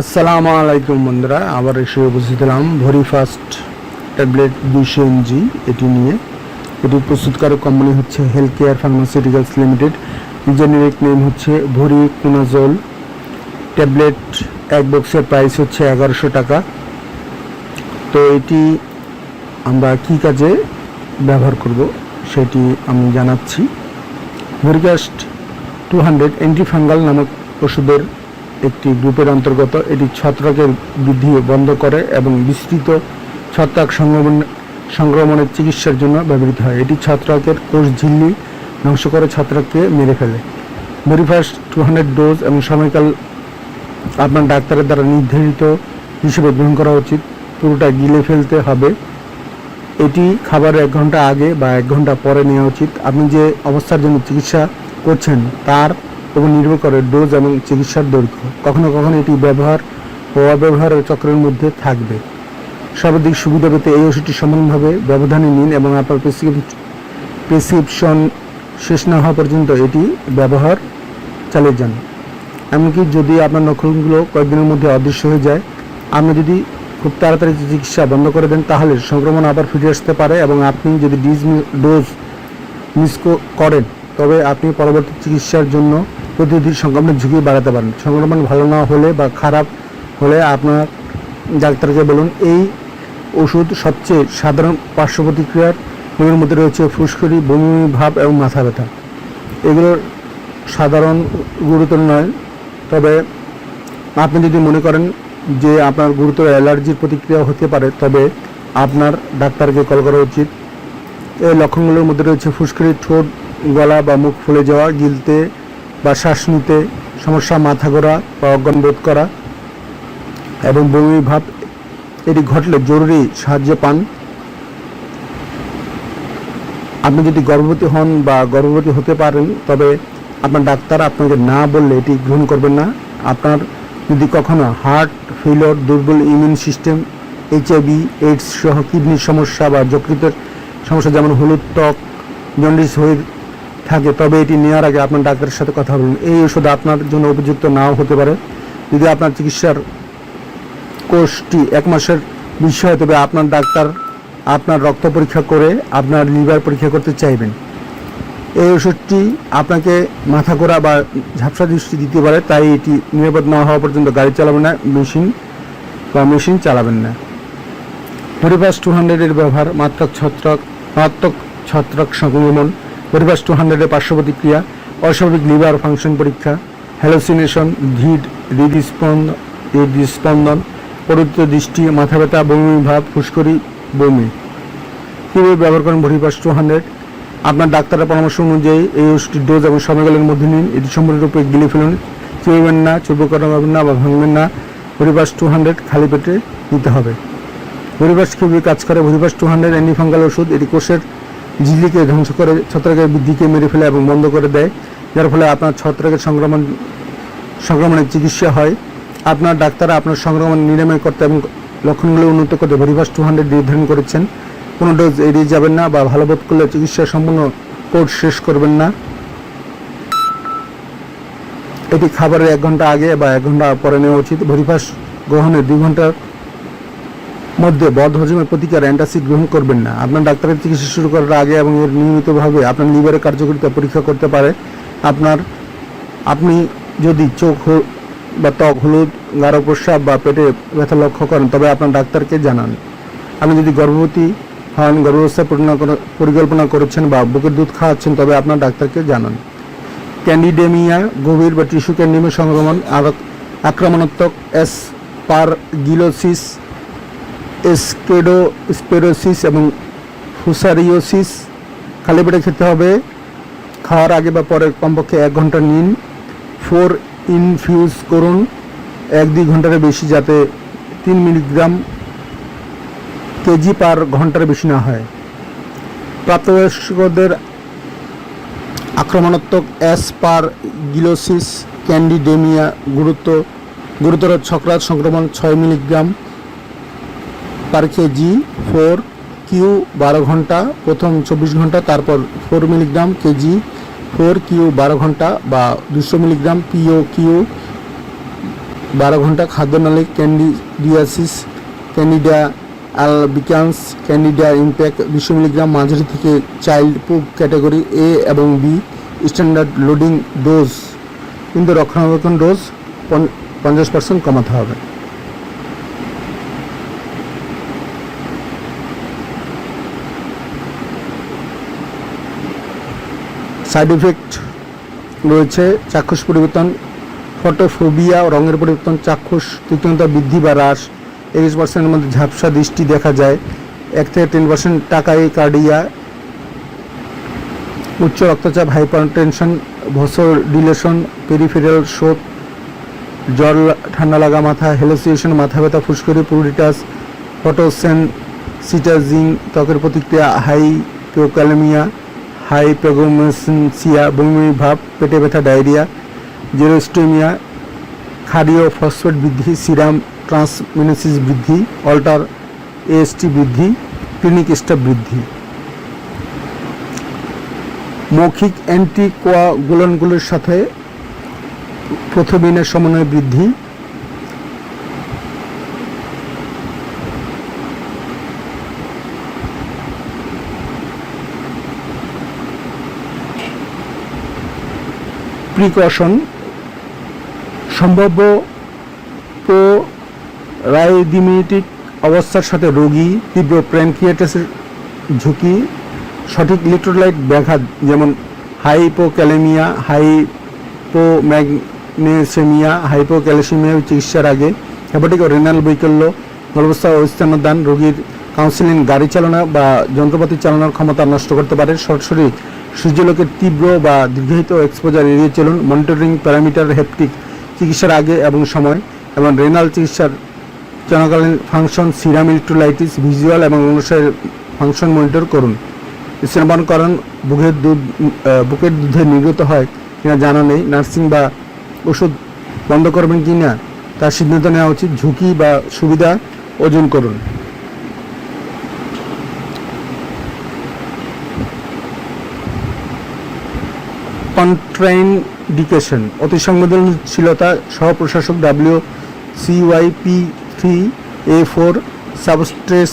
আসসালামু আলাইকুম বন্ধুরা, আবার এসে উপস্থিত হলাম ভরি ফার্স্ট ট্যাবলেট দুশো এমজি এটি নিয়ে। এটি প্রস্তুতকারক কোম্পানি হচ্ছে health care pharmaceuticals limited generic name হচ্ছে ভরি কুনাজল। ট্যাবলেট এক বক্সের প্রাইস হচ্ছে এগারোশো টাকা। তো এটি আমরা কি কাজে ব্যবহার করব সেটি আমি জানাচ্ছি। ভরিকাস্ট টু হান্ড্রেড অ্যান্টিফাঙ্গাল নামক ওষুধের একটি গ্রুপের অন্তর্গত, এটি ছত্রাকের বৃদ্ধি বন্ধ করে এবং বিস্তৃত ছত্রাক সংক্রমণ সংক্রমণের চিকিৎসার জন্য ব্যবহৃত হয়। এটি ছত্রাকের কোষ ঝিল্লি ধ্বংস করে ছত্রাককে মেরে ফেলে। ভেরিফাস্ট টু হান্ড্রেড ডোজ এবং সময়কাল আপনার ডাক্তারের দ্বারা নির্ধারিত হিসেবে গ্রহণ করা উচিত। পুরোটা গিলে ফেলতে হবে। এটি খাবারের এক ঘণ্টা আগে বা এক ঘণ্টা পরে নেওয়া উচিত। আপনি যে অবস্থার জন্য চিকিৎসা করছেন, তার উপর নির্ভর করে ডোজ এবং চিকিৎসার দৈর্ঘ্য। কখনো কখনো এটি ব্যবহার ও অব্যবহারের চক্রের মধ্যে থাকবে। সর্বাধিক সুবিধা পেতে এই ওষুধটি সমানভাবে ব্যবধানে নিন এবং আপনার প্রেসক্রিপশন শেষ না হওয়া পর্যন্ত এটি ব্যবহার চালিয়ে যান। এমনকি যদি আপনার নখগুলো কয়েকদিনের মধ্যে অদৃশ্য হয়ে যায়, আপনি যদি খুব তাড়াতাড়ি চিকিৎসা বন্ধ করে দেন, তাহলে সংক্রমণ আবার ফিরে আসতে পারে এবং আপনি যদি ডিজ ডোজ মিস করেন, তবে আপনি পরবর্তী চিকিৎসার জন্য প্রতিদিন সংক্রমণের ঝুঁকি বাড়াতে পারেন। সংক্রমণ ভালো না হলে বা খারাপ হলে আপনার ডাক্তারকে বলুন, এই ওষুধ সবচেয়ে সাধারণ পার্শ্ব প্রতিক্রিয়ার এগুলোর মধ্যে রয়েছে ফুসকুড়ি, বমি বমি ভাব এবং মাথা ব্যথা। এগুলোর সাধারণ গুরুতর নয়, তবে আপনি যদি মনে করেন যে আপনার গুরুতর অ্যালার্জির প্রতিক্রিয়া হতে পারে, তবে আপনার ডাক্তারকে কল করা উচিত। এই লক্ষণগুলোর মধ্যে রয়েছে ফুসকুড়ি, ঠোঁট, গলা বা মুখ ফুলে যাওয়া, গিলতে বা শ্বাস নিতে, সমস্যা, মাথা ঘোরা বা অজ্ঞান বোধ করা এবং বমি ভাব, এটি ঘটলে জরুরি সাহায্য পান। আপনি যদি গর্ভবতী হন বা গর্ভবতী হতে পারেন, তবে আপনার ডাক্তার আপনাকে না বললে এটি গ্রহণ করবেন না। আপনার যদি কখনো হার্ট ফেলিওর দুর্বল ইমিউন সিস্টেম এইচআইভি এইডস সহ কিডনির সমস্যা বা যকৃতের সমস্যা যেমন হলুদ ত্বক, জন্ডিস হয়ে থাকে, তবে এটি নেওয়ার আগে আপনার ডাক্তারের সাথে কথা বলুন। এই ওষুধ আপনার জন্য উপযুক্ত নাও হতে পারে। যদি আপনার চিকিৎসার কোর্সটি এক মাসের বিষয় হয় তবে আপনার ডাক্তার আপনার রক্ত পরীক্ষা করে আপনার লিভার পরীক্ষা করতে চাইবেন। এই ওষুধটি আপনাকে মাথা ঘোরা বা ঝাপসা দৃষ্টি দিতে পারে, তাই এটি নিরাপদ না হওয়া পর্যন্ত গাড়ি চালাবেন না, মেশিন বা মেশিন চালাবেন না। পরিবাস টু হান্ড্রেডের ব্যবহার মাত্রাক ছত্রাক মারাত্মক ছত্রাক সংক্রমণ। পরিবাস টু হান্ড্রেডের পার্শ্ব প্রতিক্রিয়া অস্বাভাবিক লিভার ফাংশন পরীক্ষা হ্যালোসিনেশন ভিড হৃদস্পন্দন পরিত্য দৃষ্টি, মাথা ব্যথা, বমি ভাব ফুসকরি বমি। কীভাবে ব্যবহার করেন ভরিপাস টু হান্ড্রেড? আপনার ডাক্তারের পরামর্শ অনুযায়ী এই ওষুধটির ডোজ এবং সময়কালের মধ্যে নিন। এটি সম্পূর্ণরূপে গিলে ফেলুন। চুইবেন না চুপ করাবেন না বা ভাঙবেন না। ভরিপাস টু হান্ড্রেড খালি পেটে নিতে হবে। ভরিপাস কীভাবে কাজ করে। ভরিপাস টু হান্ড্রেড অ্যান্টিফাঙ্গাল ওষুধ, এটি কোষের ঝিল্লিকে ধ্বংস করে ছত্রাকের বৃদ্ধিকে মেরে ফেলে এবং বন্ধ করে দেয়। যার ফলে আপনার ছত্রাকের সংক্রমণ, সংক্রমণের চিকিৎসা হয়। আপনার ডাক্তাররা আপনার সংক্রমণ নিরাময় করতে এবং লক্ষণগুলো উন্নত করতে ভরিভাস টু হান্ড্রেড নির্ধারণ করেছেন। কোনো ডোজ এড়িয়ে যাবেন না বা ভালো বোধ করলে চিকিৎসা সম্পূর্ণ কোর্স শেষ করবেন না। এটি খাবারের এক ঘণ্টা আগে বা এক ঘণ্টা পরে নেওয়া উচিত। ভরিভাস গ্রহণের দুই ঘণ্টার মধ্যে বদ হজমের প্রতিকার অ্যান্টাসিড গ্রহণ করবেন না। আপনার ডাক্তারের চিকিৎসা শুরু করার আগে এবং এর নিয়মিতভাবে আপনার লিভারের কার্যকারিতা পরীক্ষা করতে পারে। আপনার, আপনি যদি চোখ বা ত্বক হলুদ, গাঢ় প্রস্রাব বা পেটে ব্যথা লক্ষ্য করেন, তবে আপনার ডাক্তারকে জানান। আপনি যদি গর্ভবতী হন গর্ভাবস্থা পরিকল্পনা করা- পরিকল্পনা করেছেন বা বুকের দুধ খাওয়াচ্ছেন, তবে আপনার ডাক্তারকে জানান। ক্যান্ডিডেমিয়া, গভীর বা টিস্যু ক্যান্ডিমের সংক্রমণ আক্রমণাত্মক এস পারগিলোসিস এসকেডো স্পেরোসিস এবং ফুসারিওসিস। খালি পেটে খেতে হবে। খাওয়ার আগে বা পরে কমপক্ষে এক ঘণ্টা নিন। ফোর ইনফিউজ করুন। এক দুই ঘণ্টার বেশি যাতে তিন মিলিগ্রাম কেজি পার ঘণ্টার বেশি না হয়। প্রাপ্তবয়স্কদের আক্রমণাত্মক অ্যাসপার গিলোসিস, ক্যান্ডিডেমিয়া, গুরুত্ব গুরুতর ছকরাত সংক্রমণ, ছয় milligram. Per kg four, Q, বারো ঘণ্টা, প্রথম চব্বিশ ঘণ্টা, তারপর four milligram kg, four, Q, বারো ঘণ্টা বা দুশো মিলিগ্রাম পিও, কিউ, বারো ঘণ্টা খাদ্যনালী, candidiasis candida albicans candida impact, দুশো মিলিগ্রাম মাঝারি থেকে চাইল্ড পুক ক্যাটাগরি এ এবং বি, স্ট্যান্ডার্ড লোডিং ডোজ। কিন্তু রক্ষণাবেক্ষণ ডোজ পঞ্চাশ পার্সেন্ট কমাতে হবে। সাইড ইফেক্ট রয়েছে, চাক্ষুষ পরিবর্তন, ফটোফোবিয়া, রঙের পরিবর্তন, চাক্ষুষ তীক্ষ্ণতা বৃদ্ধি বা হ্রাস একুশ পার্সেন্টের মধ্যে ঝাপসা দৃষ্টি দেখা যায়, এক থেকে টেন পার্সেন্ট টাকাই কার্ডিয়া, উচ্চ রক্তচাপ hypertension vasodilation, peripheral শোক জল ঠান্ডা লাগা মাথা, হেলোসিয়েশন, মাথা ব্যথা, ফুসকুড়ি পুরিটাস ফটোসেন সিটাজিং ত্বকের প্রতিক্রিয়া হাই প্রোক্যালেমিয়া হাই প্রেগোমেসিয়া বমি ভাব পেটে ব্যথা, ডায়রিয়া, জেরোস্টোমিয়া খারিও ফসফেট বৃদ্ধি, সিরাম, ট্রান্সমিনেসিস বৃদ্ধি, অল্টার এএসটি বৃদ্ধি, ক্লিনিক স্টাফ বৃদ্ধি। মৌখিক অ্যান্টিকোয়াগুলনগুলোর সাথে প্রথমিনের সমন্বয় বৃদ্ধি। প্রিকশন সম্ভাব্য রাইডিমিটিক অবস্থার সাথে রোগী, তীব্র প্র্যানকিয়াটাসের ঝুঁকি, সঠিক ইলেকট্রোলাইট ব্যাঘাত যেমন হাইপোক্যালেমিয়া, হাইপোম্যাগনেসেমিয়া, হাইপোক্যালসিমিয়া চিকিৎসার আগে হেপাটিক ও রেনাল বৈকল্য গর্ভস্থা ও স্তন্যদান রোগীর কাউন্সিলিং, গাড়ি চালনা বা যন্ত্রপাতি চালানোর ক্ষমতা নষ্ট করতে পারে, সরাসরি সূর্যলোকের তীব্র বা দীর্ঘায়িত এক্সপোজার এড়িয়ে চলুন। মনিটরিং প্যারামিটার হেপটিক চিকিৎসার আগে এবং সময় এবং রেনাল চিকিৎসার চলাকালীন ফাংশন সিরাম ইলেকট্রোলাইটিস ভিজুয়াল এবং অনুসারে ফাংশন মনিটর করুন। স্তনপান করান, বুকের দুধ বুকের দুধে নির্গত হয় কিনা জানা নেই। নার্সিং বা ওষুধ বন্ধ করবেন কি না তার সিদ্ধান্ত নেওয়া উচিত। ঝুঁকি বা সুবিধা ওজন করুন। কন্ট্রাইন্ডিকেশন অতি সংবেদনশীলতা সহ প্রশাসক W CYP three A four substrates,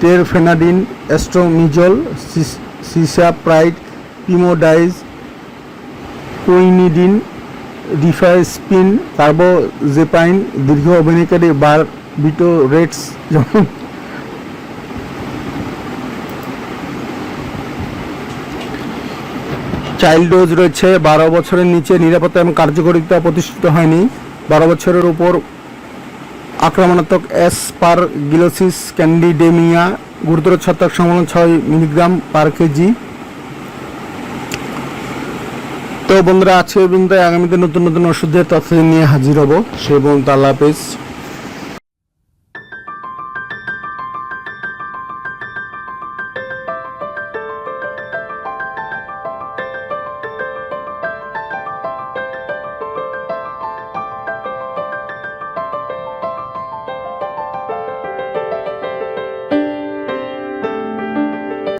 terfenadine, astemizole cisapride pimozide, quinidine, রিফাইস্পিন, carbamazepine, দীর্ঘ অভিনয়কারী বার বিটোরেটস, যেমন চাইল্ড ডোজ রয়েছে। বারো বছরের নিচে নিরাপত্তা এবং কার্যকারিতা প্রতিষ্ঠিত হয়নি। বারো বছরের উপর আক্রমণাত্মক এস গিলোসিস ক্যান্ডিডেমিয়া, গুরুতর ছত্রাক সংক্রমণ ছয় মিলিগ্রাম পার কেজি। তো বন্ধুরা আছে বিন্দু আগামীতে নতুন নতুন ওষুধের তথ্য নিয়ে হাজির হব। সে আল্লাহ হাফেজ।